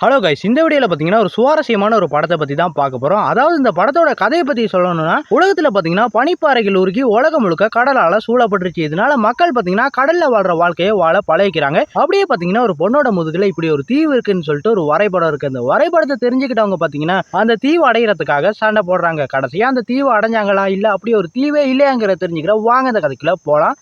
Hello guys இந்த வீடியோவில் பார்த்தீங்கன்னா ஒரு சுவாரஸ்யமான ஒரு படத்தை பற்றி தான் பார்க்க போகிறோம் அதாவது இந்த படத்தோட கதையை பற்றி சொல்லணும்னா உலகத்தில் பார்த்தீங்கன்னா பனிப்பாறைகள் உருகி உலகம் முழுக்க கடலால் சூழப்பட்டுருச்சு. இதனால மக்கள் பார்த்தீங்கன்னா கடலில் வாழ்ற வாழ்க்கையை வாழ பழகிக்கிறாங்க. அப்படியே பார்த்தீங்கன்னா ஒரு பொண்ணோட முதுகில் இப்படி ஒரு தீவு இருக்குன்னு சொல்லிட்டு ஒரு வரைபடம் இருக்கு. அந்த வரைபடத்தை தெரிஞ்சுக்கிட்டவங்க பார்த்தீங்கன்னா அந்த தீவு அடைகிறதுக்காக சண்டை போடுறாங்க. கடைசியாக அந்த தீவு அடைஞ்சாங்களா இல்லை அப்படி ஒரு தீவே இல்லையாங்கிறத தெரிஞ்சுக்கிற வாங்க அந்த கதைக்குள்ள போகலாம்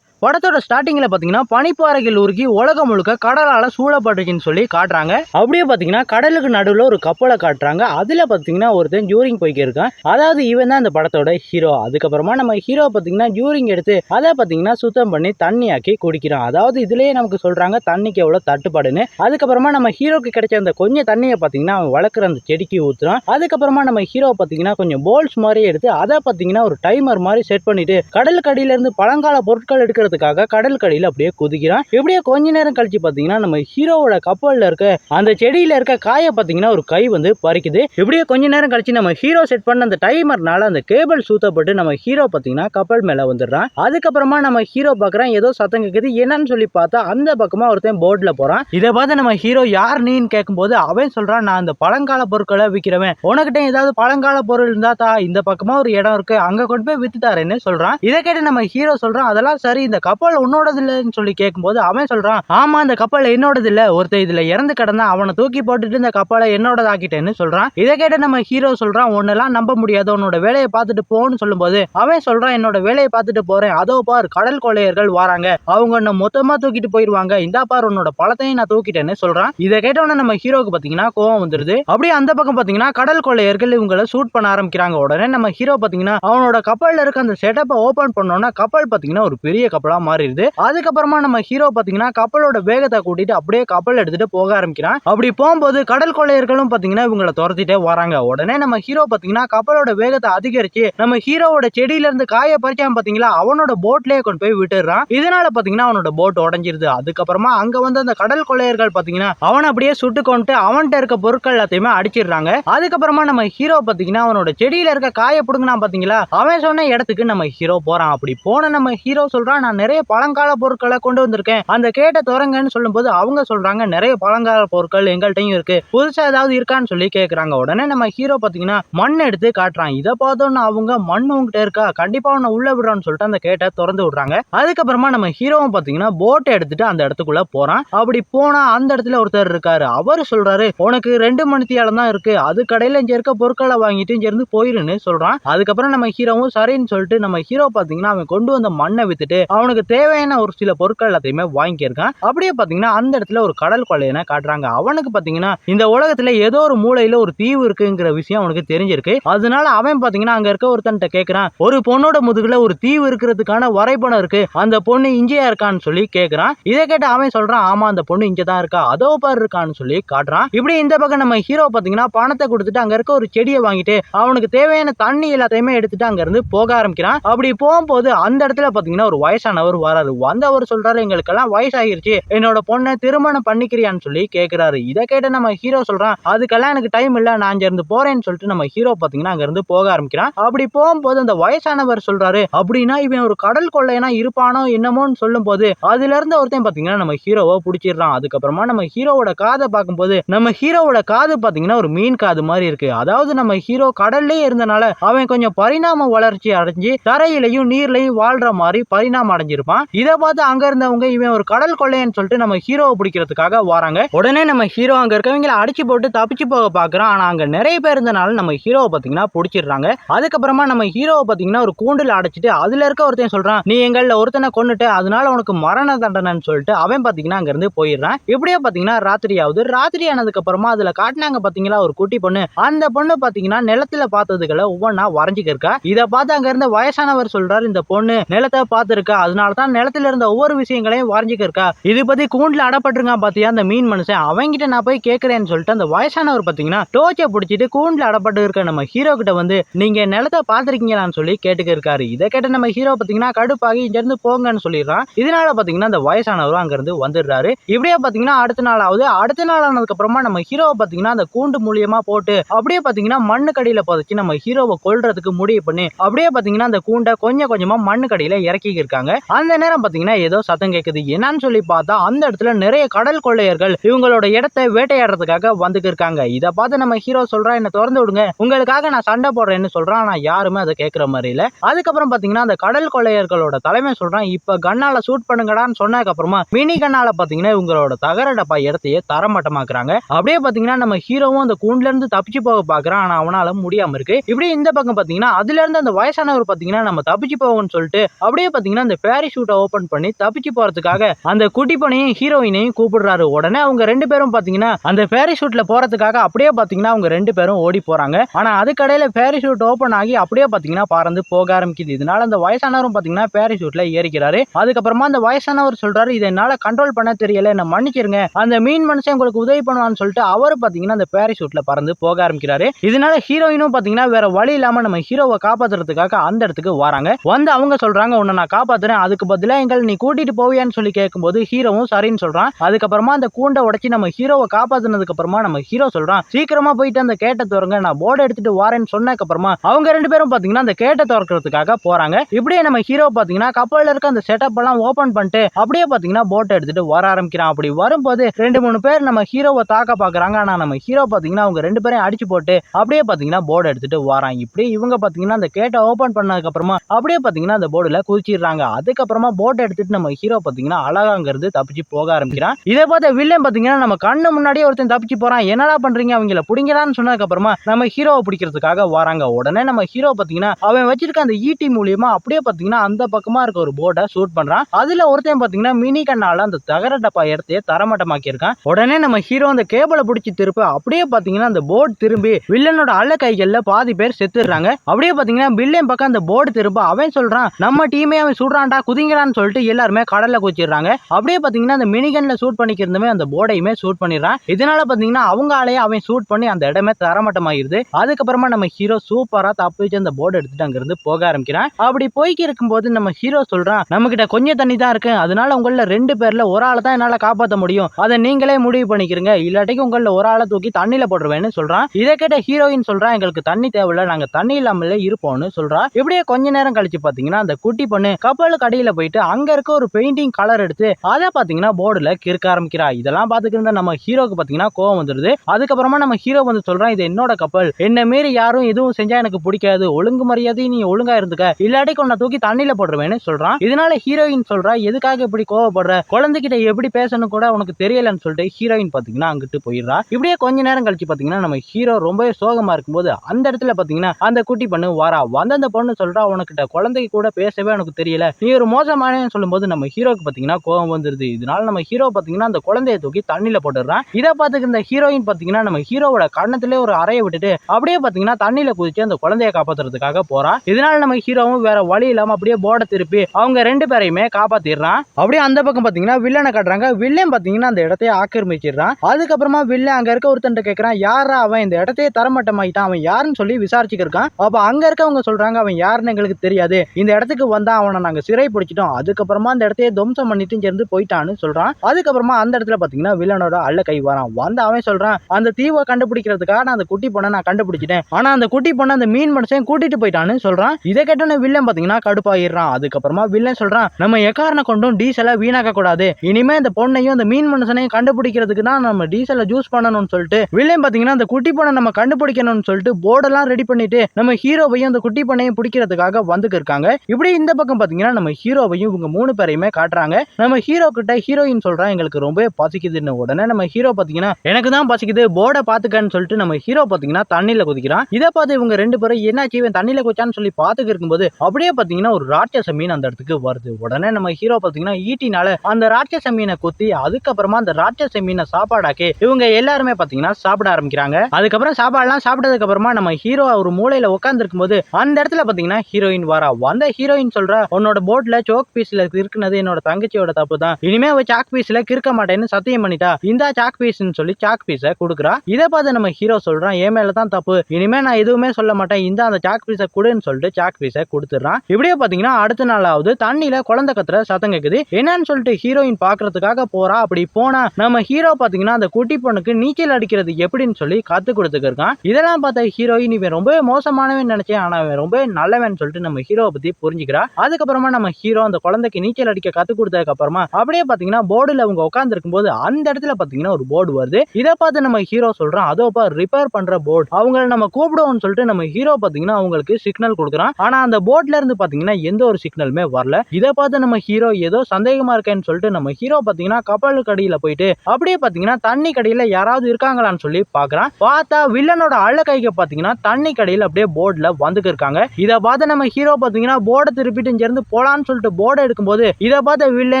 படத்தோட ஸ்டார்டிங்கில் பார்த்தீங்கன்னா பனிப்பாறைகள் உருகி உலகம் முழுக்க கடலால் சூழப்பட்டுச்சுன்னு சொல்லி காட்டுறாங்க. அப்படியே பார்த்தீங்கன்னா கடலுக்கு நடுவில் ஒரு கப்பலை காட்டுறாங்க. அதில் பார்த்தீங்கன்னா ஒருத்தன் ஜூரிங் போய்க்கிருக்கான். அதாவது இவன் தான் இந்த படத்தோட ஹீரோ அதுக்கப்புறமா நம்ம ஹீரோ பார்த்தீங்கன்னா ஜூரிங் எடுத்து அதை பார்த்தீங்கன்னா சுத்தம் பண்ணி தண்ணியாக்கி குடிக்கிறான். அதாவது இதுலேயே நமக்கு சொல்கிறாங்க தண்ணிக்கு எவ்வளோ தட்டுப்பாடுன்னு. அதுக்கப்புறமா நம்ம ஹீரோக்கு கிடைச்ச அந்த கொஞ்சம் தண்ணியை பார்த்தீங்கன்னா அவன் வளர்க்குற அந்த செடிக்கு ஊற்றுறான் அதுக்கப்புறமா நம்ம ஹீரோ பார்த்தீங்கன்னா கொஞ்சம் போல்ஸ் மாதிரி எடுத்து அதை பார்த்தீங்கன்னா ஒரு டைமர் மாதிரி செட் பண்ணிட்டு கடலுக்கு அடியிலேருந்து பழங்கால பொருட்கள் எடுக்கிறது கடல் கடையில் அப்படியே குதிக்கிறான். இப்படியே கொஞ்ச நேரம் கழிச்சு பார்த்தீங்கன்னா நம்ம ஹீரோவோட கப்பலில் இருக்க அந்த செடியில் இருக்க காயை பார்த்தீங்கன்னா ஒரு கை வந்து பறிக்குது. இப்படியே கொஞ்ச நேரம் கழிச்சு நம்ம ஹீரோ செட் பண்ண அந்த டைமர்னால அந்த கேபிள் சூத்தப்பட்டு நம்ம ஹீரோ பார்த்தீங்கன்னா கப்பல் மேலே வந்துடுறான். அதுக்கப்புறமா நம்ம ஹீரோ பார்க்குறான் ஏதோ சத்தம் கேட்குது என்னன்னு சொல்லி பார்த்தா அந்த பக்கமாக ஒருத்தன் போர்டில் போகிறான் இதை பார்த்து நம்ம ஹீரோ யார் நீன்னு கேட்கும்போது அவன் சொல்கிறான் நான் அந்த பழங்கால பொருட்களை விற்கிறவன் உனக்கிட்ட ஏதாவது பழங்கால பொருள் இருந்தா தா இந்த பக்கமாக ஒரு இடம் இருக்கு அங்கே கொண்டு போய் வித்துட்டாருன்னு சொல்கிறான் இதை கேட்டு நம்ம ஹீரோ சொல்கிறான் அதெல்லாம் சரி இந்த கப்பல் உன்னோடது இல்லைன்னு சொல்லி கேட்கும்போது அவன் சொல்கிறான் ஆமா அந்த கப்பல் என்னோடது இல்லை ஒருத்தன் இதில் இறந்து கிடந்தா அவனை தூக்கி போட்டுட்டு இந்த கப்பலை என்னோடதாக்கிட்டேன்னு சொல்கிறான் இதை கேட்டு நம்ம ஹீரோ சொல்கிறான் ஒன்னெல்லாம் நம்ப முடியாது. உன்னோட வேலையை பார்த்துட்டு போன்னு சொல்லும்போது அவன் சொல்கிறான் என்னோட வேலையை பார்த்துட்டு போகிறேன் அதோ பார் கடல் கொள்ளையர்கள் வராங்க. அவங்க என்ன மொத்தமாக தூக்கிட்டு போயிடுவாங்க இந்தா பார் உன்னோட பழத்தையும் நான் தூக்கிட்டேன்னு சொல்கிறான் இதை கேட்டவொடனே நம்ம ஹீரோக்கு பார்த்தீங்கன்னா கோவம் வந்துருது. அப்படியே அந்த பக்கம் பார்த்தீங்கன்னா கடல் கொள்ளையர்கள் இவங்களை ஷூட் பண்ண ஆரம்பிக்கிறாங்க. உடனே நம்ம ஹீரோ பார்த்தீங்கன்னா அவனோட கப்பலில் இருக்க அந்த செட்டப்பை ஓப்பன் பண்ணோன்னா கப்பல் பார்த்தீங்கன்னா ஒரு பெரிய கப்பல். கப்பலாக மாறிடுது. அதுக்கப்புறமா நம்ம ஹீரோ பார்த்தீங்கன்னா கப்பலோட வேகத்தை கூட்டிட்டு அப்படியே கப்பல் எடுத்துட்டு போக ஆரம்பிக்கிறான். அப்படி போகும்போது கடல் கொள்ளையர்களும் பார்த்தீங்கன்னா இவங்களை துரத்திட்டே வராங்க. உடனே நம்ம ஹீரோ பார்த்தீங்கன்னா கப்பலோட வேகத்தை அதிகரிச்சு நம்ம ஹீரோவோட செடியில இருந்து காய பறிச்சான் பார்த்தீங்களா அவனோட போட்லயே கொண்டு போய் விட்டுறான் இதனால பார்த்தீங்கன்னா அவனோட போட் உடஞ்சிருது. அதுக்கப்புறமா அங்க வந்து அந்த கடல் கொள்ளையர்கள் பார்த்தீங்கன்னா அவனை அப்படியே சுட்டு கொண்டு அவன்கிட்ட இருக்க பொருட்கள் எல்லாத்தையுமே அடிச்சிடுறாங்க. அதுக்கப்புறமா நம்ம ஹீரோ பார்த்தீங்கன்னா அவனோட செடியில இருக்க காய பிடுங்கினா பார்த்தீங்களா அவன் சொன்ன இடத்துக்கு நம்ம ஹீரோ போறான். அப்படி போன நம்ம ஹீரோ சொல்றான் நான் நிறைய பழங்கால பொருட்களை கொண்டு வந்திருக்கேன். அந்த கேட்ட துறங்கன்னு சொல்லும்போது அவங்க சொல்றாங்க நிறைய பழங்கால பொருட்கள் எங்கள்கிட்டயும் இருக்கு. புதுசா ஏதாவது இருக்கான்னு சொல்லி கேட்குறாங்க உடனே நம்ம ஹீரோ பாத்தீங்கன்னா மண் எடுத்து காட்டுறான். இதை பார்த்தோன்னு அவங்க மண் உங்ககிட்ட இருக்கா? கண்டிப்பா உன்னை உள்ள விடுறான்னு சொல்லிட்டு அந்த கேட்டை திறந்து விடுறாங்க. அதுக்கப்புறமா நம்ம ஹீரோவும் பாத்தீங்கன்னா போட்டை எடுத்துட்டு அந்த இடத்துக்குள்ள போறான். அப்படி போனா அந்த இடத்துல ஒருத்தர் இருக்காரு. அவர் சொல்றாரு உனக்கு ரெண்டு மணித்தியாலம் தான் இருக்கு. அது கடையில இங்க இருக்க பொருட்களை வாங்கிட்டு இங்க இருந்து போயிருன்னு சொல்றான். அதுக்கப்புறம் நம்ம ஹீரோவும் சரின்னு சொல்லிட்டு நம்ம ஹீரோ பாத்தீங்கன்னா அவன் கொண்டு வந்த மண்ணை வித்துட்டு அவனுக்கு தேவையான ஒரு சில பொருட்கள் எல்லாத்தையுமே வாங்கியிருக்கான். அப்படியே பாத்தீங்கன்னா அந்த இடத்துல ஒரு கடல் கொள்ளையனை காட்டுறாங்க. அவனுக்கு பாத்தீங்கன்னா இந்த உலகத்துல ஏதோ ஒரு மூலையில ஒரு தீவு இருக்குங்கிற விஷயம் அவனுக்கு தெரிஞ்சிருக்கு. அதனால அவன் பாத்தீங்கன்னா அங்க இருக்க ஒருத்தன்ட்ட கேட்குறான் ஒரு பொண்ணோட முதுகில் ஒரு தீவு இருக்கிறதுக்கான வரைபடம் இருக்கு. அந்த பொண்ணு இங்கேயா இருக்கான்னு சொல்லி கேட்குறான் இதை கேட்டு அவன் சொல்றான் ஆமா அந்த பொண்ணு இங்கே தான் இருக்கா. அதோ பார் இருக்கான்னு சொல்லி காட்டுறான். இப்படி இந்த பக்கம் நம்ம ஹீரோ பார்த்தீங்கன்னா பணத்தை கொடுத்துட்டு அங்க இருக்க ஒரு செடியை வாங்கிட்டு அவனுக்கு தேவையான தண்ணி எல்லாத்தையுமே எடுத்துட்டு அங்கேருந்து போக ஆரம்பிக்கிறான். அப்படி போகும்போது அந்த இடத்துல பார்த்தீங்கன்னா ஒரு வயசான வயசானவர் வராரு. வந்தவர் சொல்றாரு எங்களுக்கெல்லாம் வயசாகிருச்சு. என்னோட பொண்ணை திருமணம் பண்ணிக்கிறியான்னு சொல்லி கேக்குறாரு. இதை கேட்டு நம்ம ஹீரோ சொல்றான் அதுக்கெல்லாம் எனக்கு டைம் இல்ல நான் அங்க இருந்து போறேன்னு சொல்லிட்டு நம்ம ஹீரோ பாத்தீங்கன்னா அங்க இருந்து போக ஆரம்பிக்கிறான். அப்படி போகும்போது அந்த வயசானவர் சொல்றாரு அப்படின்னா இவன் ஒரு கடல் கொள்ளையனா இருப்பானோ என்னமோன்னு சொல்லும் போது அதுல இருந்து ஒருத்தன் பாத்தீங்கன்னா நம்ம ஹீரோவை பிடிச்சிடுறான். அதுக்கப்புறமா நம்ம ஹீரோவோட காதை பார்க்கும்போது நம்ம ஹீரோவோட காது பாத்தீங்கன்னா ஒரு மீன் காது மாதிரி இருக்கு. அதாவது நம்ம ஹீரோ கடல்லே இருந்தனால அவன் கொஞ்சம் பரிணாம வளர்ச்சி அடைஞ்சு தரையிலையும் நீர்லையும் வாழ்ற மாதிரி பரிணாம அடைஞ்சு அடைஞ்சிருப்பான். இதை பார்த்து அங்க இருந்தவங்க இவன் ஒரு கடல் கொள்ளையன்னு சொல்லிட்டு நம்ம ஹீரோவை பிடிக்கிறதுக்காக வராங்க. உடனே நம்ம ஹீரோ அங்க இருக்கவங்களை அடிச்சு போட்டு தப்பிச்சு போக பாக்குறான் ஆனா அங்க நிறைய பேர் இருந்தனால நம்ம ஹீரோவை பாத்தீங்கன்னா பிடிச்சிடுறாங்க. அதுக்கப்புறமா நம்ம ஹீரோவை பாத்தீங்கன்னா ஒரு கூண்டில் அடைச்சிட்டு அதுல இருக்க ஒருத்தன் சொல்றான் நீ எங்கள ஒருத்தனை கொண்டுட்டு அதனால உனக்கு மரண தண்டனைன்னு சொல்லிட்டு அவன் பாத்தீங்கன்னா அங்க இருந்து போயிடுறான். இப்படியே பாத்தீங்கன்னா ராத்திரி ஆகுது ராத்திரி ஆனதுக்கு அப்புறமா அதுல காட்டினாங்க பாத்தீங்களா ஒரு குட்டி பொண்ணு. அந்த பொண்ணு பாத்தீங்கன்னா நிலத்துல பார்த்ததுகளை ஒவ்வொன்னா வரைஞ்சிக்க இருக்கா இதை பார்த்து அங்க இருந்த வயசானவர் சொல்றாரு இந்த பொண்ணு நிலத்தை பார்த்துருக்கா அதனால தான் நிலத்துல இருந்த ஒவ்வொரு விஷயங்களையும் வரைஞ்சிக்க இருக்கா? இது பத்தி கூண்டில் அடப்பட்டிருக்கான் பாத்தியா? அந்த மீன் மனுஷன். அவங்கிட்ட நான் போய் கேட்கறேன்னு சொல்லிட்டு அந்த வயசானவர் பாத்தீங்கன்னா டோச்சை பிடிச்சிட்டு கூண்டில் அடப்பட்டு இருக்க நம்ம ஹீரோ கிட்ட வந்து நீங்க நிலத்தை பார்த்துருக்கீங்களான்னு சொல்லி கேட்டுக்க இருக்காரு. இதை கேட்ட நம்ம ஹீரோ பாத்தீங்கன்னா கடுப்பாகி இங்க இருந்து போங்கன்னு சொல்லிடுறான். இதனால பாத்தீங்கன்னா அந்த வயசானவரும் அங்கேருந்து வந்துடுறாரு. இப்படியே பாத்தீங்கன்னா அடுத்த நாள் ஆகுது அடுத்த நாள் ஆனதுக்கு அப்புறமா நம்ம ஹீரோவை பாத்தீங்கன்னா அந்த கூண்டு மூலியமா போட்டு அப்படியே பாத்தீங்கன்னா மண்ணு கடியில புதைச்சி நம்ம ஹீரோவை கொள்றதுக்கு முடிவு பண்ணி அப்படியே பாத்தீங்கன்னா அந்த கூண்டை கொஞ்சம் கொஞ்சமா மண்ணு கடியில இறக்கி இருக்காங்க அந்த நேரம் பார்த்தீங்கன்னா ஏதோ சத்தம் கேட்குது என்னன்னு சொல்லி பார்த்தா அந்த இடத்துல நிறைய கடல் கொள்ளையர்கள் இவங்களோட இடத்தை வேட்டையாடுறதுக்காக வந்துட்டு இருக்காங்க. இதை பார்த்து நம்ம ஹீரோ சொல்றா என்ன திறந்து விடுங்க. உங்களுக்காக நான் சண்டை போடுறேன்னு சொல்றான். ஆனா யாருமே அதை கேட்கிற மாதிரி இல்லை. அதுக்கப்புறம் பார்த்தீங்கன்னா அந்த கடல் கொள்ளையர்களோட தலைமை சொல்றான் இப்போ கண்ணால சூட் பண்ணுங்கடான்னு சொன்னதுக்கு அப்புறமா மினி கண்ணால பார்த்தீங்கன்னா இவங்களோட தகர டப்பா இடத்தையே தரமட்டமாக்குறாங்க. அப்படியே பார்த்தீங்கன்னா நம்ம ஹீரோவும் அந்த கூண்டுல இருந்து தப்பிச்சு போக பார்க்குறான் ஆனால் அவனால முடியாம இருக்கு. இப்படி இந்த பக்கம் பார்த்தீங்கன்னா அதுல இருந்து அந்த வயசானவர் பார்த்தீங்கன்னா நம்ம தப்பிச்சு போவோம்னு சொல்லிட்டு அப்படியே பார்த்தீங்கன்னா அந்த பேரிஷூட்டை ஓபன் பண்ணி தப்பிச்சு போறதுக்காக அந்த குட்டி பணியும் ஹீரோயினையும் கூப்பிடுறாரு. உடனே அவங்க ரெண்டு பேரும் பாத்தீங்கன்னா அந்த பேரிஷூட்ல போறதுக்காக அப்படியே பாத்தீங்கன்னா அவங்க ரெண்டு பேரும் ஓடி போறாங்க. ஆனா அதுக்கடையில பேரிஷூட் ஓபன் ஆகி அப்படியே பாத்தீங்கன்னா பறந்து போக ஆரம்பிக்குது. இதனால அந்த வயசானவரும் பாத்தீங்கன்னா பேரிஷூட்ல ஏறிக்கிறாரு. அதுக்கப்புறமா அந்த வயசானவர் சொல்றாரு இதை என்னால கண்ட்ரோல் பண்ண தெரியல. என்ன மன்னிச்சிருங்க. அந்த மீன் மனுஷன் உங்களுக்கு உதவி பண்ணுவான்னு சொல்லிட்டு அவர் பாத்தீங்கன்னா அந்த பேரிஷூட்ல பறந்து போக ஆரம்பிக்கிறாரு. இதனால ஹீரோயினும் பாத்தீங்கன்னா வேற வழி இல்லாம நம்ம ஹீரோவை காப்பாத்துறதுக்காக அந்த இடத்துக்கு வராங்க. வந்து அவங்க சொல்றாங்க உன்னை நான் காப்பாத்துறேன். அதுக்கு பதிலாக எங்களை நீ கூட்டிட்டு போவியான்னு சொல்லி கேட்கும்போது ஹீரோவும் சரின்னு சொல்றான். அதுக்கப்புறமா அந்த கூண்டை உடைச்சி நம்ம ஹீரோவை காப்பாற்றினதுக்கப்புறமா நம்ம ஹீரோ சொல்றான் சீக்கிரமா போயிட்டு அந்த கேட்டை திறங்க நான் போர்டு எடுத்துட்டு வரேன்னு சொன்னதுக்கு அப்புறமா அவங்க ரெண்டு பேரும் பாத்தீங்கன்னா அந்த கேட்டை திறக்கிறதுக்காக போறாங்க. இப்படியே நம்ம ஹீரோ பாத்தீங்கன்னா கப்பல்ல இருக்க அந்த செட்டப் எல்லாம் ஓபன் பண்ணிட்டு அப்படியே பாத்தீங்கன்னா போட்டை எடுத்துட்டு வர ஆரம்பிக்கிறான். அப்படி வரும்போது ரெண்டு மூணு பேர் நம்ம ஹீரோவை தாக்க பாக்குறாங்க. ஆனா நம்ம ஹீரோ பாத்தீங்கன்னா அவங்க ரெண்டு பேரையும் அடிச்சு போட்டு அப்படியே பாத்தீங்கன்னா போர்டு எடுத்துட்டு வராங்க இப்படி இவங்க பாத்தீங்கன்னா அந்த கேட்டை ஓபன் பண்ணதுக்கு அப்புறமா அப்படியே பாத்தீங்கன்னா அந்த போர்டுல குதிச்சிடுறாங்க. அதுக்கப்புறமா போட்டை எடுத்துட்டு நம்ம ஹீரோ பாத்தீங்கன்னா அழகாங்கிறது தப்பிச்சு போக ஆரம்பிக்கிறான். இதை பார்த்த வில்லன் பாத்தீங்கன்னா நம்ம கண்ணு முன்னாடியே ஒருத்தன் தப்பிச்சு போறான். என்னடா பண்றீங்க? அவங்கள பிடிங்கடான்னு சொன்னதுக்கு அப்புறமா நம்ம ஹீரோவை பிடிக்கிறதுக்காக வராங்க. உடனே நம்ம ஹீரோ பாத்தீங்கன்னா அவன் வச்சிருக்க அந்த ஈட்டி மூலியமா அப்படியே பாத்தீங்கன்னா அந்த பக்கமா இருக்க ஒரு போட்டை ஷூட் பண்றான். அதுல ஒருத்தன் பாத்தீங்கன்னா மினி கண்ணால அந்த தகர டப்பா இடத்தையே தரமட்டமாக்கியிருக்கான். உடனே நம்ம ஹீரோ அந்த கேபிளை பிடிச்சி திருப்ப அப்படியே பாத்தீங்கன்னா அந்த போர்டு திரும்பி வில்லனோட அள்ள கைகள்ல பாதி பேர் செத்துடுறாங்க. அப்படியே பாத்தீங்கன்னா வில்லன் பக்கம் அந்த போர்டு திரும்ப அவன் சொல்றான் நம்ம டீமே அவன் சுடுறான்டா குதிங்கடான்னு சொல்லிட்டு எல்லாருமே கடல்ல குதிச்சிடுறாங்க. அப்படியே பாத்தீங்கன்னா அந்த மினிகன்ல சூட் பண்ணிக்கிறதுமே அந்த போர்டையுமே சூட் பண்ணிடுறான். இதனால பாத்தீங்கன்னா அவங்க ஆளையே அவன் சூட் பண்ணி அந்த இடமே தரமட்டமாயிருது அதுக்கப்புறமா நம்ம ஹீரோ சூப்பரா தப்பிச்சு அந்த போர்டு எடுத்துட்டு அங்கேருந்து போக ஆரம்பிக்கிறான். அப்படி போய்க்கு இருக்கும்போது நம்ம ஹீரோ சொல்றான் நம்ம கிட்ட கொஞ்சம் தண்ணி தான் இருக்கு. அதனால உங்கள ரெண்டு பேர்ல ஒரு ஆளை தான் என்னால காப்பாற்ற முடியும். அதை நீங்களே முடிவு பண்ணிக்கிறீங்க. இல்லாட்டிக்கு உங்கள ஒரு ஆளை தூக்கி தண்ணியில போட்டுருவேன்னு சொல்றான். இதை கேட்ட ஹீரோயின் சொல்றான் எங்களுக்கு தண்ணி தேவையில்ல. நாங்க தண்ணி இல்லாமலே இருப்போம்னு சொல்றா. இப்படியே கொஞ்ச நேரம் கழிச்சு பாத்தீங்கன்னா அந்த குட்டி பொண்ணு கப்பலுக்கு அடியில போயிட்டு அங்க இருக்க ஒரு பெயிண்டிங் கலர் எடுத்து அதை பாத்தீங்கன்னா போர்டுல கிறுக்க ஆரம்பிக்கிறா. இதெல்லாம் பாத்துக்கிட்டு இருந்த நம்ம ஹீரோக்கு பாத்தீங்கன்னா கோவம் வந்துடுது அதுக்கப்புறமா நம்ம ஹீரோ வந்து சொல்றான் இது என்னோட கப்பல் என்ன மாரி யாரும் எதுவும் செஞ்சா எனக்கு பிடிக்காது. ஒழுங்கு மரியாதை நீ ஒழுங்கா இருந்துக்க. இல்லாட்டி உன்னை தூக்கி தண்ணியில போடுறவேன்னு சொல்றான். இதனால ஹீரோயின் சொல்றா எதுக்காக இப்படி கோவப்படுற? குழந்தைகிட்ட எப்படி பேசணும் கூட உனக்கு தெரியலன்னு சொல்லிட்டு ஹீரோயின் பார்த்தீங்கன்னா அங்கிட்டு போயிடுறா. இப்படியே கொஞ்ச நேரம் கழிச்சு பார்த்தீங்கன்னா நம்ம ஹீரோ ரொம்பவே சோகமா இருக்கும்போது அந்த இடத்துல பாத்தீங்கன்னா அந்த குட்டி பொண்ணு வரா. வந்த அந்த பொண்ணு சொல்றா உனக்கிட்ட குழந்தைக்கு கூட பேசவே எனக்கு தெரியல. நீ ஒரு மோசமான சொல்லும்போது நம்ம ஹீரோக்கு பார்த்தீங்கன்னா கோவம் வந்துருது. இதனால நம்ம ஹீரோ பார்த்தீங்கன்னா அந்த குழந்தைய தூக்கி தண்ணியில் போட்டுடுறான். இதை பார்த்துக்கு இந்த ஹீரோயின் பார்த்தீங்கன்னா நம்ம ஹீரோவோட கண்ணத்திலே ஒரு அறையை விட்டுட்டு அப்படியே பார்த்தீங்கன்னா தண்ணியில் குதிச்சு அந்த குழந்தைய காப்பாத்துறதுக்காக போறா இதனால நம்ம ஹீரோவும் வேற வழி இல்லாமல் அப்படியே போர்டை திருப்பி அவங்க ரெண்டு பேரையுமே காப்பாத்திடுறான். அப்படியே அந்த பக்கம் பார்த்தீங்கன்னா வில்லனை காட்டுறாங்க. வில்லன் பார்த்தீங்கன்னா அந்த இடத்தையே ஆக்கிரமிச்சிடுறான். அதுக்கப்புறமா வில்லன் அங்கே இருக்க ஒருத்தன் கேக்குறான் யாரா அவன்? இந்த இடத்தையே தரமட்டமாயிட்டான். அவன் யாருன்னு சொல்லி விசாரிச்சுக்கிட்டு அப்போ அங்கே இருக்கவங்க சொல்றாங்க அவன் யாருன்னு எங்களுக்கு தெரியாது. இந்த இடத்துக்கு வந்தா அவனை நாங்கள் சிறை சிறை பிடிச்சிட்டோம். அதுக்கப்புறமா அந்த இடத்தையே துவம்சம் பண்ணிட்டு இங்க இருந்து போயிட்டான்னு சொல்றான். அதுக்கப்புறமா அந்த இடத்துல பாத்தீங்கன்னா வில்லனோட அள்ள கை வரான். வந்து அவன் சொல்றான் அந்த தீவை கண்டுபிடிக்கிறதுக்காக நான் அந்த குட்டி பொண்ணை நான் கண்டுபிடிச்சிட்டேன். ஆனா அந்த குட்டி பொண்ணை அந்த மீன் மனுஷன் கூட்டிட்டு போயிட்டான்னு சொல்றான். இதை கேட்டோன்னு வில்லன் பாத்தீங்கன்னா கடுப்பாயிடுறான். அதுக்கப்புறமா வில்லன் சொல்றான் நம்ம எக்காரனை கொண்டும் டீசலை வீணாக்க கூடாது இனிமே இந்த பொண்ணையும் அந்த மீன் மனுஷனையும் கண்டுபிடிக்கிறதுக்கு தான் நம்ம டீசலை ஜூஸ் பண்ணணும்னு சொல்லிட்டு வில்லன் பாத்தீங்கன்னா அந்த குட்டி பொண்ணை நம்ம கண்டுபிடிக்கணும்னு சொல்லிட்டு போர்டெல்லாம் ரெடி பண்ணிட்டு நம்ம ஹீரோவையும் அந்த குட்டி பொண்ணையும் பிடிக்கிறதுக்காக வந்துக்கு இருக்காங்க இப்படி இந்த பக்கம் பாத்தீங்கன்னா நம்ம ஹீரோவையும் இவங்க மூணு பேரையுமே காட்டுறாங்க. நம்ம ஹீரோ கிட்ட ஹீரோயின் சொல்றான் எங்களுக்கு ரொம்பவே பசிக்குதுன்னு. உடனே நம்ம ஹீரோ பாத்தீங்கன்னா எனக்கு தான் பசிக்குது போர்டை பாத்துக்கன்னு சொல்லிட்டு நம்ம ஹீரோ பாத்தீங்கன்னா தண்ணியில குதிக்கிறான். இதை பார்த்து இவங்க ரெண்டு பேரும் என்னாச்சு இவன் தண்ணியில குச்சான்னு சொல்லி பாத்துக்கு இருக்கும்போது அப்படியே பாத்தீங்கன்னா ஒரு ராட்சச மீன் அந்த இடத்துக்கு வருது. உடனே நம்ம ஹீரோ பாத்தீங்கன்னா ஈட்டினால அந்த ராட்சச மீனை கொத்தி அதுக்கப்புறமா அந்த ராட்சச மீனை சாப்பாடாக்கி இவங்க எல்லாருமே பாத்தீங்கன்னா சாப்பிட ஆரம்பிக்கிறாங்க. அதுக்கப்புறம் சாப்பாடுலாம் சாப்பிட்டதுக்கு அப்புறமா நம்ம ஹீரோ ஒரு மூலையில உட்காந்துருக்கும் போது அந்த இடத்துல பாத்தீங்கன்னா ஹீரோயின் வரா. வந்த ஹீரோயின் சொல்ற உன்னோட ரோட்ல சோக் பீஸ்ல இருக்குனது என்னோட தங்கச்சியோட தப்பு தான் இனிமே அவ சாக் பீஸ்ல கிறுக்க மாட்டேன்னு சத்தியம் பண்ணிட்டா. இந்த சாக் பீஸ்னு சொல்லி சாக் பீஸ கொடுக்குறா. இதை பார்த்து நம்ம ஹீரோ சொல்றான் என் மேல தான் தப்பு. இனிமே நான் எதுவுமே சொல்ல மாட்டேன். இந்த அந்த சாக் பீஸை கொடுன்னு சொல்லிட்டு சாக் பீஸை கொடுத்துறான் இப்படியே பாத்தீங்கன்னா அடுத்த நாளாவது தண்ணியில குழந்தை கத்துற சத்தம் கேக்குது. என்னன்னு சொல்லிட்டு ஹீரோயின் பாக்குறதுக்காக போறா. அப்படி போனா நம்ம ஹீரோ பாத்தீங்கன்னா அந்த குட்டி பொண்ணுக்கு நீச்சல் அடிக்கிறது எப்படின்னு சொல்லி கத்து கொடுத்துருக்கான் இதெல்லாம் பார்த்த ஹீரோயின் இவன் ரொம்ப மோசமானவன் நினைச்சேன். ஆனா அவன் ரொம்ப நல்லவன் சொல்லிட்டு நம்ம ஹீரோவை பத்தி புரிஞ்சுக்கிறா. அதுக்கப்புறமா நம்ம ஹீரோ அந்த குழந்தைக்கு நீச்சல் அடிக்க கத்துக் கொடுத்ததுக்கு அப்புறமா அப்படியே பாத்தீங்கன்னா போர்டுல அவங்க உட்காந்துருக்கும் போது அந்த இடத்துல பாத்தீங்கன்னா ஒரு போர்டு வருது. இதை பார்த்து நம்ம ஹீரோ சொல்றான் அதோப்பா ரிப்பேர் பண்ற போர்டு அவங்கள நம்ம கூப்பிடுவோம்னு சொல்லிட்டு நம்ம ஹீரோ பாத்தீங்கன்னா அவங்களுக்கு சிக்னல் கொடுக்குறான். ஆனா அந்த போர்ட்ல இருந்து பாத்தீங்கன்னா எந்த ஒரு சிக்னலுமே வரல. இதை பார்த்து நம்ம ஹீரோ ஏதோ சந்தேகமா இருக்கேன்னு சொல்லிட்டு நம்ம ஹீரோ பாத்தீங்கன்னா கப்பல் அடியில போயிட்டு அப்படியே பாத்தீங்கன்னா தண்ணி கடையில யாராவது இருக்காங்களான்னு சொல்லி பாக்குறான். பார்த்தா வில்லனோட அள்ள கைக்கு பாத்தீங்கன்னா தண்ணி கடையில அப்படியே போர்டுல வந்துக்கு இருக்காங்க இதை பார்த்து நம்ம ஹீரோ பாத்தீங்கன்னா போர்டை திருப்பிட்டு இங்க இருந்து போலான்னு சொல்லிட்டு போர்டை எடுக்கும்போது இதை பார்த்த வில்லே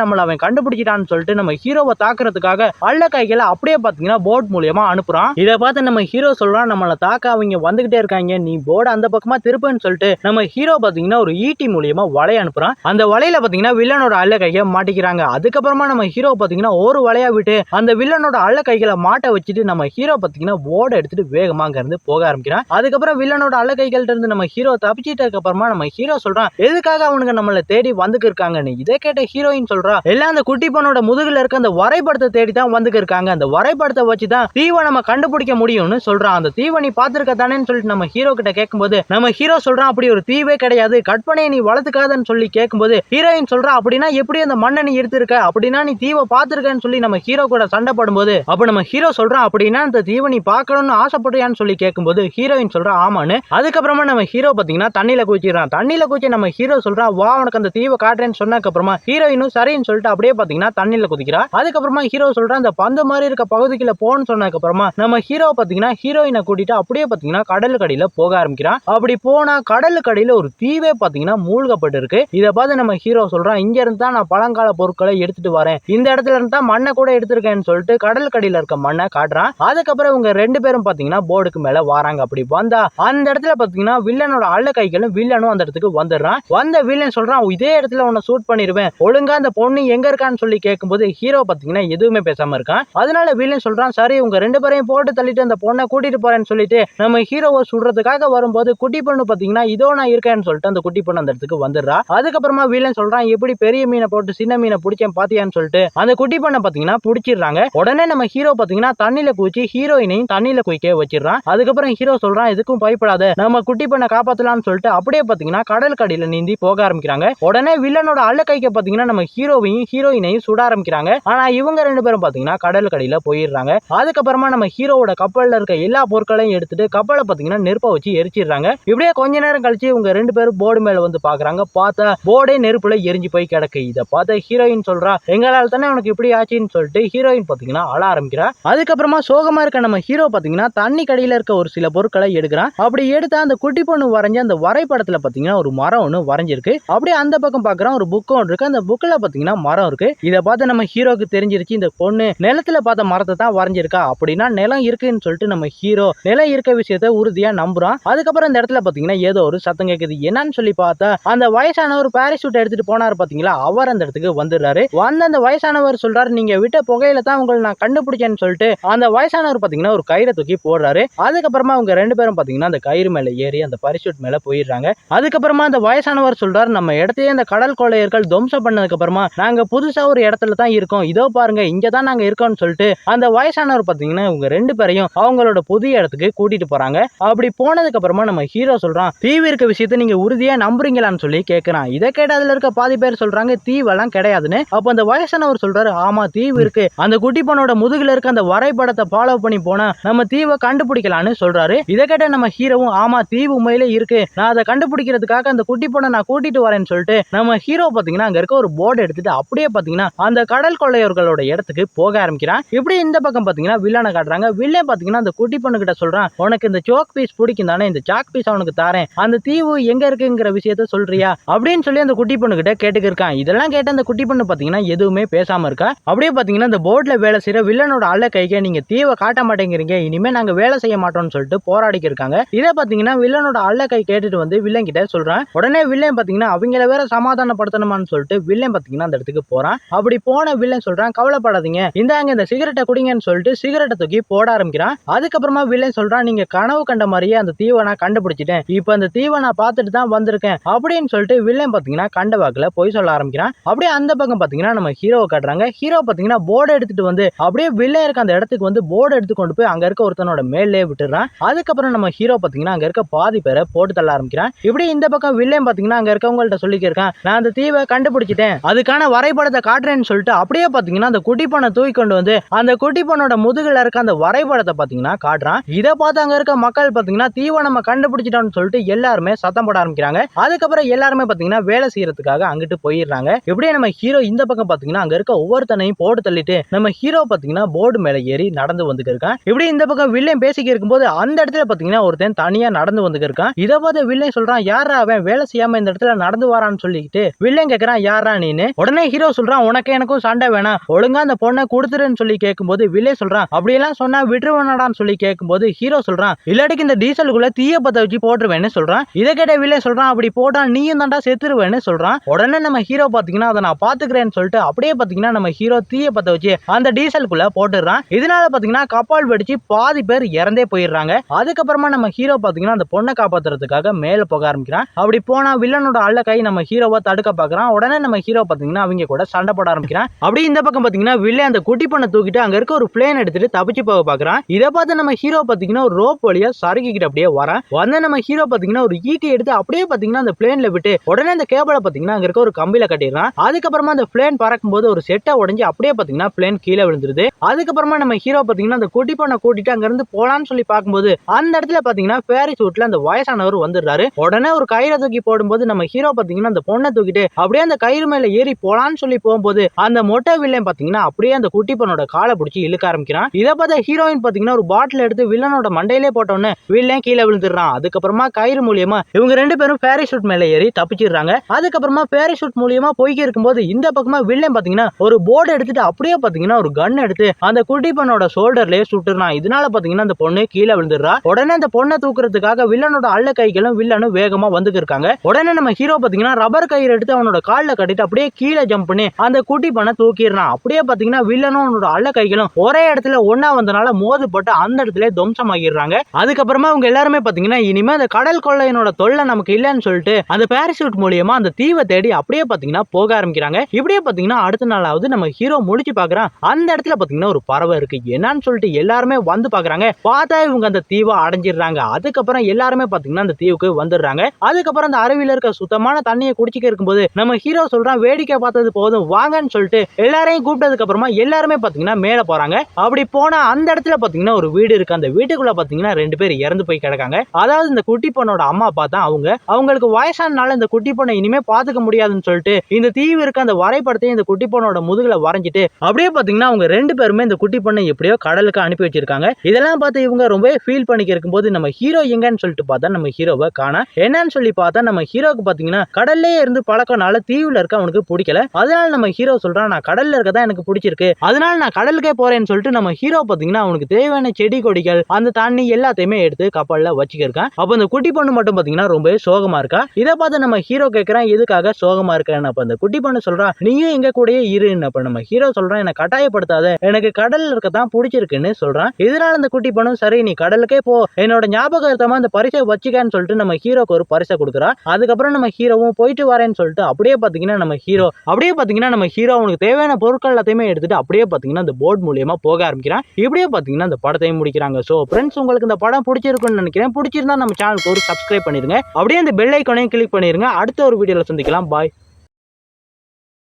நம்மளை அவன் கண்டுபிடிச்சிட்டான்னு சொல்லிட்டு நம்ம ஹீரோவை தாக்குறதுக்காக அள்ள கைகளை அப்படியே பாத்தீங்கன்னா போர்ட் மூலியமா அனுப்புறான். இதை பார்த்து நம்ம ஹீரோ சொல்றான் நம்மளை தாக்க அவங்க வந்துகிட்டே இருக்காங்க. நீ போர்டு அந்த பக்கமா திருப்புன்னு சொல்லிட்டு நம்ம ஹீரோ பாத்தீங்கன்னா ஒரு ஈட்டி மூலியமா வலையை அனுப்புறான். அந்த வலையில பாத்தீங்கன்னா வில்லனோட அள்ள கையை மாட்டிக்கிறாங்க. அதுக்கப்புறமா நம்ம ஹீரோ பார்த்தீங்கன்னா ஒரு வலையா விட்டு அந்த வில்லனோட அள்ள கைகளை மாட்ட வச்சுட்டு நம்ம ஹீரோ பார்த்தீங்கன்னா போர்டை எடுத்துட்டு வேகமா அங்க இருந்து போக ஆரம்பிக்கிறான். அதுக்கப்புறம் வில்லனோட அள்ள கைகள்ட்ட இருந்து நம்ம ஹீரோ தப்பிச்சிட்டதுக்கு அப்புறமா நம்ம ஹீரோ சொல்றான் எதுக்காக அவனுங்க நம்மள தேடி வந்துக்கு இருக்காங்கன்னு இதை கேட்ட ஹீரோயின் சொல்றா எல்லாம் அந்த குட்டி பொண்ணோட முதுகுல இருக்க அந்த வரைபடத்தை தேடி தான் வந்துக்கு இருக்காங்க அந்த வரைபடத்தை வச்சு தான் தீவை நம்ம கண்டுபிடிக்க முடியும்னு சொல்றான் அந்த தீவை நீ பாத்துருக்க தானேன்னு சொல்லிட்டு நம்ம ஹீரோ கிட்ட கேட்கும்போது நம்ம ஹீரோ சொல்றான் அப்படி ஒரு தீவே கிடையாது. கற்பனையை நீ வளர்த்துக்காதன்னு சொல்லி கேட்கும்போது ஹீரோயின் சொல்றா அப்படின்னா எப்படி அந்த மண்ணை நீ எடுத்திருக்க? அப்படின்னா நீ தீவை பார்த்திருக்கன்னு சொல்லி நம்ம ஹீரோ கூட சண்டை போடும்போது அப்ப நம்ம ஹீரோ சொல்றான் அப்படின்னா அந்த தீவை நீ பார்க்கணும்னு ஆசைப்படுறியான்னு சொல்லி கேட்கும்போது ஹீரோயின் சொல்றா ஆமான்னு. அதுக்கப்புறமா நம்ம ஹீரோ பாத்தீங்கன்னா தண்ணியில குச்சிடுறான் தண்ணியில குச்சி நம்ம ஹீரோ சொல்றான் வா உனக்கு அந்த தீவை காட்டுறேன்னு சொன்னதுக்கப்புறமா ஹீரோயினும் சரின்னு சொல்லிட்டு அப்படியே பாத்தீங்கன்னா தண்ணியில குதிக்கிறா. அதுக்கப்புறமா ஹீரோ சொல்றான் அந்த பந்து மாதிரி இருக்க பகுதிக்குள்ள போன்னு சொன்னதுக்கு அப்புறமா நம்ம ஹீரோ பாத்தீங்கன்னா ஹீரோயினை கூட்டிட்டு அப்படியே பாத்தீங்கன்னா கடலுக்கு அடியில் போக ஆரம்பிக்கிறான். அப்படி போனா கடலுக்கு அடியில் ஒரு தீவே பாத்தீங்கன்னா மூழ்கப்பட்டு இருக்கு இதை பார்த்து நம்ம ஹீரோ சொல்கிறான் இங்கேருந்து தான் நான் பழங்கால பொருட்களை எடுத்துட்டு வரேன். இந்த இடத்துல இருந்து தான் மண்ணை கூட எடுத்திருக்கேன்னு சொல்லிட்டு கடல் கடியில இருக்க மண்ணை காட்டுறான். அதுக்கப்புறம் இவங்க ரெண்டு பேரும் பாத்தீங்கன்னா போர்டுக்கு மேல வராங்க. அப்படி வந்தா அந்த இடத்துல பாத்தீங்கன்னா வில்லனோட அள்ள கைகளும் வில்லனும் அந்த இடத்துக்கு வந்துடுறான். வந்த வில்லன் சொல்றான் இதே இடத்துல உன்னை சூட் பண்ணிடுவேன் ஒழுங்கா அந்த பொண்ணு எங்க இருக்கான்னு சொல்லி கேட்கும்போது ஹீரோ பாத்தீங்கன்னா எதுவுமே பேசாம இருக்கான். அதனால வில்லன் சொல்றான் சரி உங்க ரெண்டு பேரையும் போட்டு தள்ளிட்டு அந்த பொண்ணை கூட்டிட்டு போறேன்னு சொல்லிட்டு நம்ம ஹீரோவை சுடுறதுக்காக வரும்போது குட்டி பொண்ணு பாத்தீங்கன்னா இதோ நான் இருக்கேன்னு சொல்லிட்டு அந்த குட்டி பொண்ணு அந்த இடத்துக்கு வந்துடுறா. அதுக்கப்புறமா வீலன் சொல்றான் எப்படி பெரிய மீனை போட்டு சின்ன மீனை பிடிச்சேன் பாத்தியான்னு சொல்லிட்டு அந்த குட்டி பொண்ணை பாத்தீங்கன்னா பிடிச்சிடுறாங்க. உடனே நம்ம ஹீரோ பாத்தீங்கன்னா தண்ணியில குச்சி ஹீரோயினையும் தண்ணியில குயிக்க வச்சிடுறான். அதுக்கப்புறம் ஹீரோ சொல்றான் எதுக்கும் பயப்படாத. நம்ம குட்டி பொண்ணை காப்பாத்தலாம்னு சொல்லிட்டு அப்படியே பாத்தீங்கன்னா கடல் கடியில நீந்தி போக ஆரம்பிக்கிறாங்க. உடனே வில்லனோட அள்ள கைக்க பாத்தீங்கன்னா நம்ம ஹீரோவையும் ஹீரோயினையும் சுட ஆரம்பிக்கிறாங்க. ஆனா இவங்க ரெண்டு பேரும் பாத்தீங்கன்னா கடல் கடியில போயிடுறாங்க. அதுக்கப்புறமா நம்ம ஹீரோவோட கப்பல்ல இருக்க எல்லா பொருட்களையும் எடுத்துட்டு கப்பலை பாத்தீங்கன்னா நெருப்பை வச்சு எரிச்சிடுறாங்க. இப்படியே கொஞ்ச நேரம் கழிச்சு இவங்க ரெண்டு பேரும் போர்டு மேல வந்து பாக்குறாங்க. பார்த்தா போர்டே நெருப்புல எரிஞ்சு போய் கிடக்கு. இதை பார்த்த ஹீரோயின் சொல்றா எங்களால் தானே உனக்கு இப்படி ஆச்சுன்னு சொல்லிட்டு ஹீரோயின் பாத்தீங்கன்னா அழ ஆரம்பிக்கிறா. அதுக்கப்புறமா சோகமா இருக்க நம்ம ஹீரோ பாத்தீங்கன்னா தண்ணி கடியில இருக்க ஒரு சில பொருட்களை எடுக்கிறான். அப்படி எடுத்தா அந்த குட்டி பொண்ணு வரைஞ்ச அந்த வரைபடத்துல பாத்தீங்கன்னா ஒரு மரம் ஒன்று வரைஞ்சிருக்கு. அப்படியே அந்த பக்கம் பாக்குறோம் ஒரு புக் இருக்கு. அந்த புக்கில் பாத்தீங்கன்னா மரம் இருக்கு. இதை பார்த்து நம்ம ஹீரோக்கு தெரிஞ்சிருச்சு இந்த பொண்ணு நிலத்துல பார்த்த மரத்தை தான் வரைஞ்சிருக்கா. அப்படின்னா நிலம் இருக்குன்னு சொல்லிட்டு நம்ம ஹீரோ நிலம் இருக்க விஷயத்த உறுதியா நம்புறான். அதுக்கப்புறம் இந்த இடத்துல பாத்தீங்கன்னா ஏதோ ஒரு சத்தம் கேக்குது. என்னன்னு சொல்லி பார்த்தா அந்த வயசானவர் பாரிசூட் எடுத்துட்டு போனாரு பாத்தீங்களா? அவர் அந்த இடத்துக்கு வந்துடுறாரு. வந்த அந்த வயசானவர் சொல்றாரு நீங்க விட்ட புகையில தான் உங்களை நான் கண்டுபிடிச்சேன்னு சொல்லிட்டு அந்த வயசானவர் பாத்தீங்கன்னா ஒரு கயிறை தூக்கி போடுறாரு. அதுக்கப்புறமா அவங்க ரெண்டு பேரும் பாத்தீங்கன்னா அந்த கயிறு மேல ஏறி அந்த பரிசூட் மேல போயிடுறாங்க. அதுக்கப்புறமா அந்த வயசானவர் சொல்றாரு நம்ம இடத்தையே அந்த கடல் கொள்ளையர்கள் துவம்சம் பண்ணதுக்கு அப்புறமா நாங்க புதுசா ஒரு இடத்துல தான் இருக்கோம். இதோ பாருங்க இங்க தான் நாங்க இருக்கோம்னு சொல்லிட்டு அந்த வயசானவர் பாத்தீங்கன்னா இவங்க ரெண்டு பேரையும் அவங்களோட புதிய இடத்துக்கு கூட்டிட்டு போறாங்க. அப்படி போனதுக்கு அப்புறமா நம்ம ஹீரோ சொல்றான் தீவு இருக்க விஷயத்த நீங்க உறுதியா நம்புறீங்களான்னு சொல்லி கேக்குறான். இதை கேட்ட அதில் இருக்க பாதி பேர் சொல்றாங்க தீவெல்லாம் கிடையாதுன்னு. அப்ப அந்த வயசானவர் சொல்றாரு ஆமா தீவு இருக்கு. அந்த குட்டி பொண்ணோட முதுகுல இருக்க அந்த வரைபடத்தை ஃபாலோ பண்ணி போனா நம்ம தீவை கண்டுபிடிக்கலாம்னு சொல்றாரு. இதை கேட்ட நம்ம ஹீரோவும் ஆமா தீவு உண்மையிலே இருக்கு. நான் அதை கண்டுபிடிக்கிறதுக்காக அந்த குட்டி பொண்ணை நான் கூட்டிட்டு வரேன்னு சொல்லிட்டு நம்ம ஹீரோ பாத்தீங்கன்னா அங்க இருக்க ஒரு போர்டு எடுத்துட்டு அப்படியே பாத்தீங்கன்னா அந்த கடல் கொள்ளையர்களோட இடத்துக்கு போக ஆரம்பிக்கிறான். இப்படி இந்த பக்கம் பாத்தீங்கன்னா வில்லனை காட்டுறாங்க. வில்லன் பாத்தீங்கன்னா அந்த குட்டி பொண்ணு கிட்ட சொல்றான் உனக்கு இந்த சோக் பீஸ் பிடிக்கும் தானே? இந்த சாக் பீஸ் அவனுக்கு தாரேன். அந்த தீவு எங்க இருக்குங்கிற விஷயத்த சொல்றியா? அப்படின்னு சொல்லி அந்த குட்டி பொண்ணு கிட்ட கேட்டுக்கு இருக்கான் இதெல்லாம் கேட்ட அந்த குட்டி பொண்ணு பாத்தீங்கன்னா எதுவுமே பேசாம இருக்கா? அப்படியே பாத்தீங்கன்னா இந்த போர்ட்ல வேலை செய்யற வில்லனோட அள்ள கைக்கே நீங்க தீவை காட்ட மாட்டேங்கிறீங்க. இனிமே நாங்க வேலை செய்ய மாட்டோம்னு சொல்லிட்டு போராடிக்கு இருக்காங்க இதை பாத்தீங்கன்னா வில்லனோட அள்ள கை கேட்டுட்டு வந்து வில்லன் கிட்ட சொல்றான். உடனே வில்லன் பாத்தீங்கன்னா அவங்கள பேரை சமாதானப்படுத்தணுமான்னு சொல்லிட்டு வில்லன் பாத்தீங்கன்னா அந்த இடத்துக்கு போறான். அப்படி போன வில்லன் சொல்றான் கவலைப்படாதீங்க. இந்தாங்க இந்த சிகரெட்டை குடிங்கன்னு சொல்லிட்டு சிகரெட்டை தூக்கி போட ஆரம்பிக்கிறான். அதுக்கப்புறமா வில்லன் சொல்றான் நீங்க கனவு கண்ட மாதிரியே அந்த தீவை நான் கண்டுபிடிச்சிட்டேன். இப்போ அந்த தீவை நான் பார்த்துட்டு தான் வந்திருக்கேன். அப்படின்னு சொல்லிட்டு வில்லன் பாத்தீங்கன்னா கண்ட வாக்குல போய் சொல்ல ஆரம்பிக்கிறான். அப்படியே அந்த பக்கம் பாத்தீங்கன்னா நம்ம ஹீரோவை காட்டுறாங்க. ஹீரோ பாத்தீங்கன்னா போர்டு எடுத்துட்டு வந்து அப்படியே வில்லன் இருக்க அந்த இடத்துக்கு வந்து போர்டு எடுத்து கொண்டு போய் அங்க இருக்க ஒருத்தனோட மேலே விட்டுறான். அதுக்கப்புறம் நம்ம ஹீரோ பாத்தீங்கன்னா அங்க இருக்க பாதி பேரை போட்டு தள்ள ஆரம்பிக்கிறான். இப்படி இந்த பக்கம் வில்லன் பாத்தீங்கன்னா அங்க இருக்கவங்கள்ட்ட சொல்லிக்க இருக்கேன் நான் அந்த தீவை கண்டுபிடிச்சிட்டேன். அதுக்கான வரைபடத்தை காட்டுறேன்னு சொல்லிட்டு அப்படியே பார்த்தீங்கன்னா அந்த குட்டி பொண்ணை தூக்கி கொண்டு வந்து அந்த குட்டி பொண்ணோட முதுகுல இருக்க அந்த வரைபடத்தை பார்த்தீங்கன்னா காட்டுறான். இதை பார்த்து அங்க இருக்க மக்கள் பார்த்தீங்கன்னா தீவை நம்ம கண்டுபிடிச்சிட்டோம்னு சொல்லிட்டு எல்லாருமே சத்தம் போட ஆரம்பிக்கிறாங்க. அதுக்கப்புறம் எல்லாருமே பாத்தீங்கன்னா வேலை செய்யறதுக்காக அங்கிட்டு போயிடுறாங்க. எப்படியே நம்ம ஹீரோ இந்த பக்கம் பாத்தீங்கன்னா அங்க இருக்க ஒவ்வொருத்தனையும் போட்டு தள்ளிட்டு நம்ம ஹீரோ பாத்தீங்கன்னா போர்டு மேலே ஏறி நடந்து வந்துட்டு இருக்கான். இப்படி இந்த பக்கம் வில்லியம் பேசிக்க இருக்கும்போது அந்த இடத்துல பாத்தீங்கன்னா ஒருத்தன் தனியா நடந்து வந்துட்டு இருக்கான். இதை பார்த்து வில்லியம் சொல்றான் யாரா அவன் வேலை செய்யாம இந்த இடத்துல நடந்து வரான்னு சொல்லிக்கிட்டு வில்லன் கேக்குறான் யாரா நீன்னு உடனே ஹீரோ சொல்றான் உனக்கு எனக்கும் சண்டை வேணாம். ஒழுங்கா அந்த பொண்ணை கொடுத்துருன்னு சொல்லி கேட்கும்போது வில்லே சொல்றான் அப்படியெல்லாம் சொன்னா விட்டுருவனடான்னு சொல்லி கேட்கும்போது ஹீரோ சொல்றான் இல்லாட்டிக்கு இந்த டீசலுக்குள்ள தீய பத்த வச்சு போட்டுருவேன்னு சொல்றான். இதை கேட்ட வில்லே சொல்றான் அப்படி போட்டா நீயும் தாண்டா செத்துருவேன்னு சொல்றான். உடனே நம்ம ஹீரோ பாத்தீங்கன்னா அதை நான் பாத்துக்கிறேன்னு சொல்லிட்டு அப்படியே பாத்தீங்கன்னா நம்ம ஹீரோ தீய பத்த வச்சு அந்த டீசலுக்குள்ள போட்டுடுறான். இதனால பாத்தீங்கன்னா கப்பால் வெடிச்சு பாதி பேர் இறந்தே போயிடுறாங்க. அதுக்கப்புறமா நம்ம ஹீரோ பாத்தீங்கன்னா அந்த பொண்ணை காப்பாத்துறதுக்காக மேல போக ஆரம்பிக்கிறான். அப்படி போனா வில்லனோட அல்ல கை நம்ம ஹீரோவை தடுக்க பாக்குறான் உடனே நம்ம ஹீரோ பார்த்தீங்கன்னா அவங்க கூட சண்டை போட ஆரம்பிக்கிறான். அப்படி இந்த பக்கம் பார்த்தீங்கன்னா வில்லே அந்த குட்டி பொண்ணை தூக்கிட்டு அங்கே இருக்க ஒரு பிளேன் எடுத்துட்டு தப்பிச்சு போக பாக்குறான் இதை பார்த்து நம்ம ஹீரோ பார்த்தீங்கன்னா ஒரு ரோப் வழியா சறுக்கிக்கிட்டு அப்படியே வரேன். வந்த நம்ம ஹீரோ பார்த்தீங்கன்னா ஒரு ஈட்டி எடுத்து அப்படியே பார்த்தீங்கன்னா அந்த பிளேனில் விட்டு உடனே அந்த கேபிளை பார்த்தீங்கன்னா அங்கே இருக்க ஒரு கம்பியில கட்டிடுறான். அதுக்கப்புறமா அந்த பிளேன் பறக்கும்போது ஒரு செட்டை உடஞ்சி அப்படியே பார்த்தீங்கன்னா பிளேன் கீழே விழுந்துருது. அதுக்கப்புறமா நம்ம ஹீரோ பார்த்தீங்கன்னா அந்த குட்டி பொண்ணை கூட்டிட்டு அங்கேருந்து போகலான்னு சொல்லி பார்க்கும்போது அந்த இடத்துல பார்த்தீங்கன்னா ஃபேரி சூட்டில் அந்த வயசானவர் வந்துடுறாரு. உடனே ஒரு கயிறை தூக்கி போடும்போது நம்ம ஹீரோ பார்த்தீங்கன்னா அந்த பொண்ணை தூக்கிட்டு அப்படியே அந்த கயிறு மேல ஏறி போலான்னு சொல்லி போகும்போது அந்த மொட்டை வில்லன் பாத்தீங்கன்னா அப்படியே அந்த குட்டி பொண்ணோட காலை பிடிச்சி இழுக்க ஆரம்பிக்கிறான். இதை பார்த்தா ஹீரோயின் பாத்தீங்கன்னா ஒரு பாட்டில் எடுத்து வில்லனோட மண்டையிலே போட்டோன்னு வில்லன் கீழே விழுந்துடுறான். அதுக்கப்புறமா கயிறு மூலியமா இவங்க ரெண்டு பேரும் பேரிஷூட் மேல ஏறி தப்பிச்சிடுறாங்க. அதுக்கப்புறமா பேரிஷூட் மூலியமா போய்க்கு இருக்கும்போது இந்த பக்கமா வில்லன் பாத்தீங்கன்னா ஒரு போர்டு எடுத்துட்டு அப்படியே பாத்தீங்கன்னா ஒரு கன் எடுத்து அந்த குட்டி பொண்ணோட ஷோல்டர்லயே சுட்டுறான். இதனால பாத்தீங்கன்னா அந்த பொண்ணு கீழே விழுந்துடுறா. உடனே அந்த பொண்ணை தூக்குறதுக்காக வில்லனோட அள்ள கைகளும் வில்லனும் வேகமா வந்துக்கு இருக்காங்க உடனே நம்ம ஹீரோ பாத்தீங்கன்னா ரப்பர் கயிறு எடுத்து அவனோட காலில் கட்டிட்டு அப்படியே கீழே ஜம்ப் பண்ணி அந்த குட்டி பண்ண தூக்கிடுறான். அப்படியே பார்த்தீங்கன்னா வில்லனும் அவனோட அள்ள கைகளும் ஒரே இடத்துல ஒன்னா வந்தனால மோதுபட்டு அந்த இடத்துல துவம்சமாகிடுறாங்க. அதுக்கப்புறமா அவங்க எல்லாருமே பார்த்தீங்கன்னா இனிமே அந்த கடல் கொள்ளையனோட தொல்லை நமக்கு இல்லைன்னு சொல்லிட்டு அந்த பேராசூட் மூலியமா அந்த தீவை தேடி அப்படியே பார்த்தீங்கன்னா போக ஆரம்பிக்கிறாங்க. இப்படியே பார்த்தீங்கன்னா அடுத்த நாளாவது நம்ம ஹீரோ முடிச்சு பார்க்குறான் அந்த இடத்துல பார்த்தீங்கன்னா ஒரு பறவை இருக்கு. என்னன்னு சொல்லிட்டு எல்லாருமே வந்து பார்க்குறாங்க பார்த்தா இவங்க அந்த தீவை அடைஞ்சிடுறாங்க. அதுக்கப்புறம் எல்லாருமே பார்த்தீங்கன்னா அந்த தீவுக்கு வந்துடுறாங்க. அதுக்கப்புறம் அந்த அருவியில் இருக்க சுத்தமான தண்ணியை குடிச்சிக்க இருக்கும்போது நம்ம ஹீரோ சொல்றான் வேடிக்கை பார்த்தது போதும் வாங்கன்னு சொல்லிட்டு எல்லாரையும் கூப்பிட்டதுக்கு அப்புறமா எல்லாருமே பாத்தீங்கன்னா மேல போறாங்க. அப்படி போனா அந்த இடத்துல பாத்தீங்கன்னா ஒரு வீடு இருக்கு. அந்த வீட்டுக்குள்ள பாத்தீங்கன்னா ரெண்டு பேர் இறந்து போய் கிடக்காங்க. அதாவது இந்த குட்டி பொண்ணோட அம்மா பார்த்தா அவங்க. அவங்களுக்கு வயசானனால இந்த குட்டி பொண்ணை இனிமே பாத்துக்க முடியாதுன்னு சொல்லிட்டு இந்த தீவு இருக்க அந்த வரைபடத்தையும் இந்த குட்டி பொண்ணோட முதுகுல வரைஞ்சிட்டு அப்படியே பாத்தீங்கன்னா அவங்க ரெண்டு பேருமே இந்த குட்டி பொண்ணை எப்படியோ கடலுக்கு அனுப்பி வச்சிருக்காங்க. இதெல்லாம் பார்த்து இவங்க ரொம்பவே ஃபீல் பண்ணிக்க இருக்கும்போது நம்ம ஹீரோ எங்கன்னு சொல்லிட்டு பார்த்தா நம்ம ஹீரோவை காண. என்னன்னு சொல்லி பார்த்தா நம்ம ஹீரோக்கு பாத்தீங்கன்னா கடல்ல இருந்து பழக்கனால தீவுல இருக்க அவனுக்கு பிடிக்கல. அதனால நம்ம ஹீரோ சொல்றான் நான் கடல்ல இருக்க தான் எனக்கு பிடிச்சிருக்கு. அதனால நான் கடலுக்கே போறேன்னு சொல்லிட்டு நம்ம ஹீரோ பாத்தீங்கன்னா அவனுக்கு தேவையான செடி கொடிகள் அந்த தண்ணி எல்லாத்தையுமே எடுத்து கப்பல்ல வச்சுக்கிருக்கான். அப்ப அந்த குட்டி பொண்ணு மட்டும் பாத்தீங்கன்னா ரொம்பவே சோகமா இருக்கா? இதை பார்த்து நம்ம ஹீரோ கேட்கறான் எதுக்காக சோகமா இருக்கேன்னு? அப்ப அந்த குட்டி பொண்ணு சொல்றா நீயும் எங்க கூடயே இருன்னு. அப்ப நம்ம ஹீரோ சொல்றான் என்ன கட்டாயப்படுத்தாத. எனக்கு கடல்ல இருக்க தான் பிடிச்சிருக்குன்னு சொல்றான். இதனால அந்த குட்டி பொண்ணும் சரி நீ கடலுக்கே போ. என்னோட ஞாபகார்த்தமா அந்த பரிசை வச்சுக்கன்னு சொல்லிட்டு நம்ம ஹீரோக்கு ஒரு பரிசை கொடுக்குறா. அதுக்கப்புறம் நம்ம ஹீரோவும் போயிட்டு வரேன்னு சொல்லிட்டு அப்படியே பாத்தீங்கன்னா நம்ம ஹீரோ அப்படியே பாத்தீங்கன்னா நம்ம ஹீரோ அவனுக்கு தேவையான பொருட்கள் எல்லாத்தையுமே எடுத்துட்டு அப்படியே பாத்தீங்கன்னா அந்த போர்ட் மூலியமா போக ஆரம்பிக்கிறான். இப்படியே பாத்தீங்கன்னா அந்த படத்தையும் முடிக்கிறாங்க. ஸோ ஃப்ரெண்ட்ஸ் உங்களுக்கு இந்த படம் பிடிச்சிருக்குன்னு நினைக்கிறேன். பிடிச்சிருந்தா நம்ம சேனலுக்கு ஒரு சப்ஸ்கிரைப் பண்ணிருங்க அப்படியே அந்த பெல் ஐக்கானையும் கிளிக் பண்ணிருங்க அடுத்த ஒரு வீடியோவில் சந்திக்கலாம். பாய்